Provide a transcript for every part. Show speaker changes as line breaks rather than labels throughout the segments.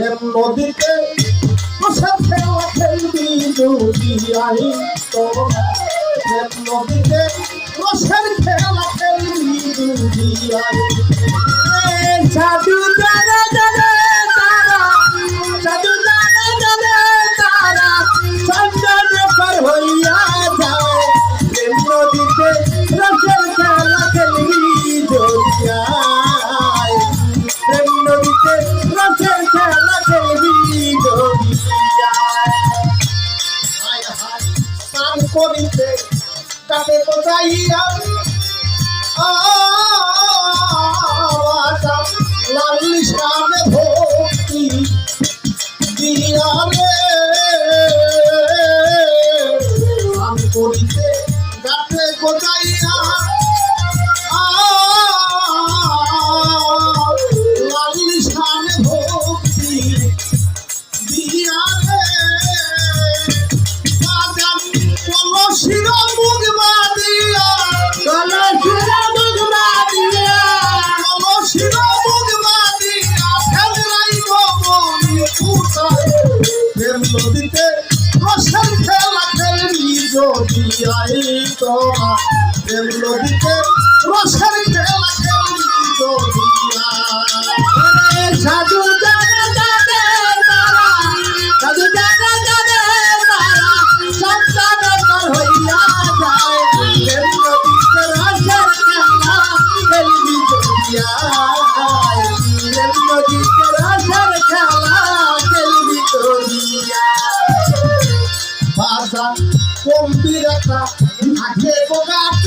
প্রেম নদীতে বসে খেলা খেলবি যদি আই তোরা প্রেম নদীতে খেলা খেলবি যদি আই।
প্রেম নদীতে রসের খেলা খেলবি
যদি আই তোরা প্রেম নদীতে রসের খেলা খেলবি যদি আই।
সাধু জানে জানে তারা, সাধু জানে জানে তারা, সন্তান পর হইয়া যায়। প্রেম নদীতে রসের খেলা খেলবি জড়িয়ায় প্রেম নদীতে রসের খেলা
একটা থাকে বোগাতে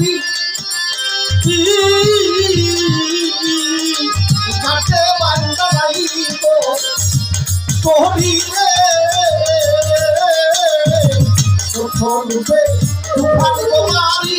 বাড়ি কাটে বান্দা রাইব কহিলে সফল রূপে উঠালে বাড়ি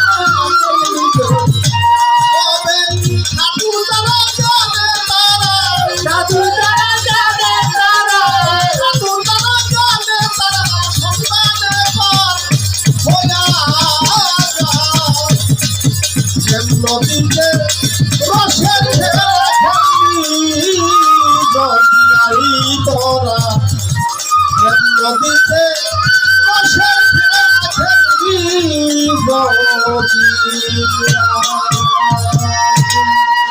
নদীতে রসে তোরা। নদীতে রসে খেলা
খেলি